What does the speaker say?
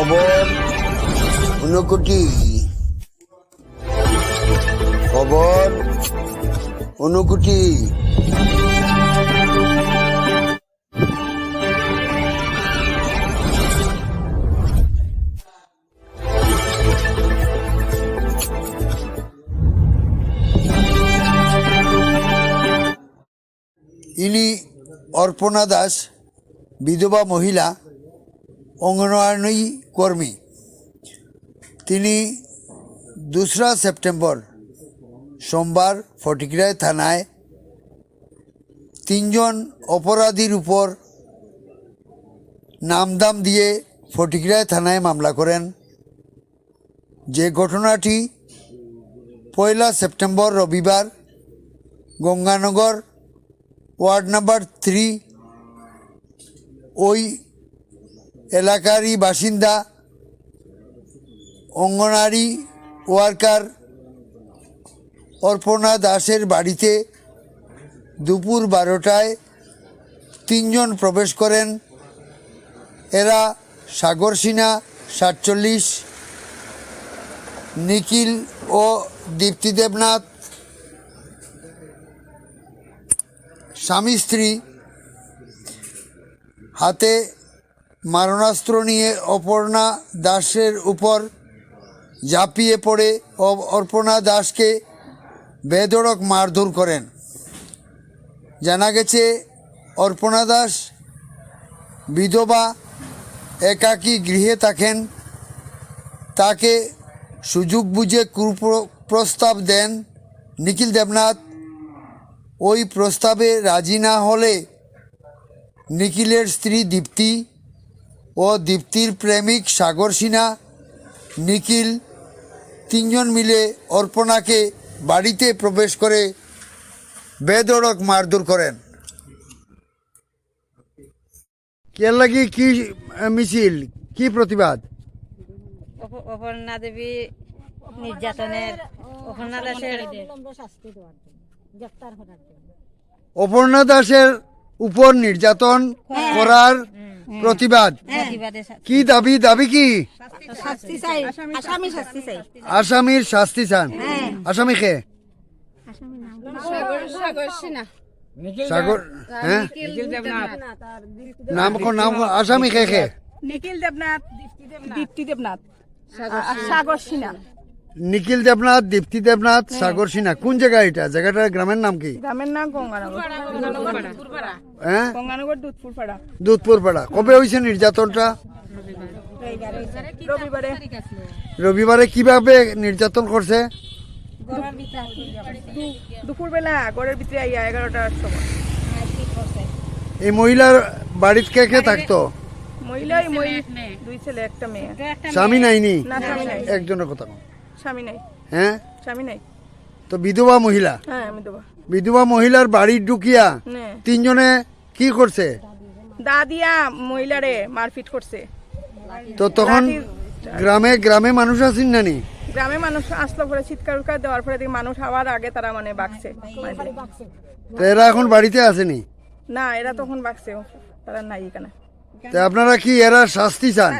খবর? ঊনকোটি খবর? ঊনকোটি ইনি অর্পণা দাস বিধবা মহিলা অঙ্গনওয়াড়ি কর্মী। তিনি দোসরা সেপ্টেম্বর সোমবার ফটিকরায় থানায় তিনজন অপরাধীর উপর নামদাম দিয়ে ফটিকরায় থানায় মামলা করেন। যে ঘটনাটি পয়লা সেপ্টেম্বর রবিবার গঙ্গানগর ওয়ার্ড নাম্বার থ্রি ওই এলাকারই বাসিন্দা, অঙ্গনারী ওয়ার্কার অর্পণা দাসের বাড়িতে দুপুর বারোটায় তিনজন প্রবেশ করেন। এরা সাগর সিনহা, সাতচল্লিশ, নিখিল ও দীপ্তি দেবনাথ। স্বামী স্ত্রী, হাতে মারণাস্ত্র নিয়ে অপর্ণা দাসের উপর ঝাঁপিয়ে পড়ে। অর্পণা দাসকে বেধড়ক মারধর করেন। জানা গেছে, অর্পণা দাস বিধবা, একাকী গৃহে থাকেন। তাকে সুযোগ বুঝে কুপ্রস্তাব দেন নিখিল দেবনাথ। ওই প্রস্তাবে রাজি না হলে নিখিলের স্ত্রী দীপ্তি ও দীপ্তির প্রেমিক সাগর সিনহা নিখিল তিনজন মিলে অর্পণাকে বাড়িতে প্রবেশ করে বেদড়ক মারধর করেন। কে লাগি কি মিছিল? কি প্রতিবাদ? অপর্ণা দেবী নির্যাতনের অপর্ণা দাসের অপর্ণা দাসের উপর নির্যাতন করার প্রতিবাদ? কি দাবি? দাবি কি? আসামির শাস্তি চান? আসামি খে সাগর হ্যাঁ? নাম কো নাম কো আসামি খে খে নিখিল দেবনাথ দীপ্তি দেবনাথ। সাগর সিনহা নিখিল দেবনাথ দীপ্তি দেবনাথ সাগর সিনহা। কোন জায়গা এটা? জায়গাটার গ্রামের নাম কি? গ্রামের নাম গঙ্গানগর। হ্যাঁ? দুধপুর পাড়া কবে হয়েছে নির্যাতনটা? রবিবারে। রবিবারে কীভাবে নির্যাতন করছে? দুপুর বেলা ঘরের ভিতরে আইয়া এগারোটার সময়। এই মহিলার বাড়িতে কে কে থাকতো? মহিলাই মই দুই ছেলে একটা মেয়ে। স্বামী নাইনি? না স্বামী নাই। একজনের কথা। স্বামী নাই। হ্যাঁ স্বামী নাই। তো বিধবা মহিলা? হ্যাঁ দেবো বিধবা মহিলার বাড়ি ঢুকিয়া তিনজনে কি করছে? দা দিয়া মহিলারে মারপিট করছে। তো তখন গ্রামে গ্রামে মানুষ আছেন নানি? গ্রামে মানুষ আসলো পরে চিৎকার উৎকার দেওয়ার পরে দেখি মানুষ আবার আগে তারা মানে বাগছে তো এরা এখন বাড়িতে আসেনি? না এরা তখন বাগছে তারা নাই এখানে। তো আপনারা কি এরা শাস্তি চান?